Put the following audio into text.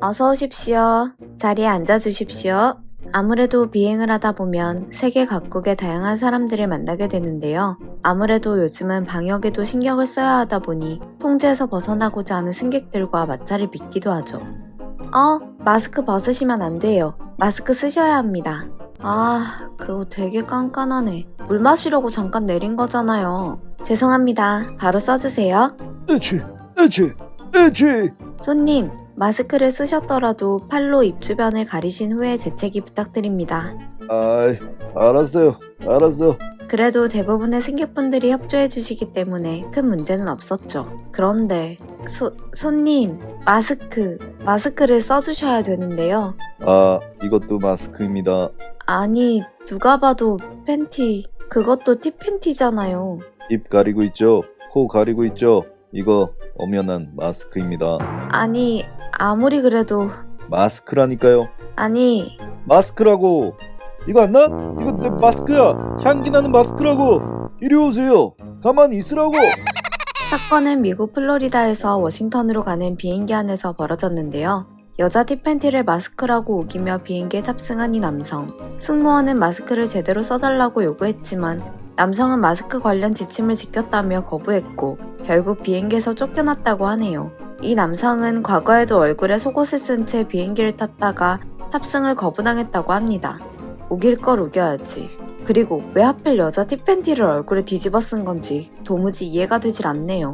어서 오십시오. 자리에 앉아 주십시오. 아무래도 비행을 하다 보면 세계 각국의 다양한 사람들을 만나게 되는데요. 아무래도 요즘은 방역에도 신경을 써야 하다 보니 통제에서 벗어나고자 하는 승객들과 마찰을 빚기도 하죠. 어, 마스크 벗으시면 안 돼요. 마스크 쓰셔야 합니다. 아, 그거 되게 깐깐하네. 물 마시려고 잠깐 내린 거잖아요. 죄송합니다. 바로 써주세요. 에취, 에취, 에취. 손님, 마스크를 쓰셨더라도 팔로 입 주변을 가리신 후에 재채기 부탁드립니다. 아이, 알았어요, 알았어. 그래도 대부분의 승객분들이 협조해 주시기 때문에 큰 문제는 없었죠. 그런데 소, 손님, 마스크, 마스크를 써주셔야 되는데요. 아, 이것도 마스크입니다. 아니, 누가 봐도 팬티, 그것도 티팬티잖아요. 입 가리고 있죠? 코 가리고 있죠? 이거 엄연한 마스크입니다. 아니, 아무리 그래도, 마스크라니까요. 아니, 마스크라고. 이거 안 나? 이거 내 마스크야. 향기 나는 마스크라고. 이리 오세요. 가만히 있으라고. 사건은 미국 플로리다에서 워싱턴으로 가는 비행기 안에서 벌어졌는데요. 여자 티팬티를 마스크라고 우기며 비행기에 탑승한 이 남성. 승무원은 마스크를 제대로 써달라고 요구했지만 남성은 마스크 관련 지침을 지켰다며 거부했고 결국 비행기에서 쫓겨났다고 하네요. 이 남성은 과거에도 얼굴에 속옷을 쓴 채 비행기를 탔다가 탑승을 거부당했다고 합니다. 우길 걸 우겨야지. 그리고 왜 하필 여자 티팬티를 얼굴에 뒤집어 쓴 건지 도무지 이해가 되질 않네요.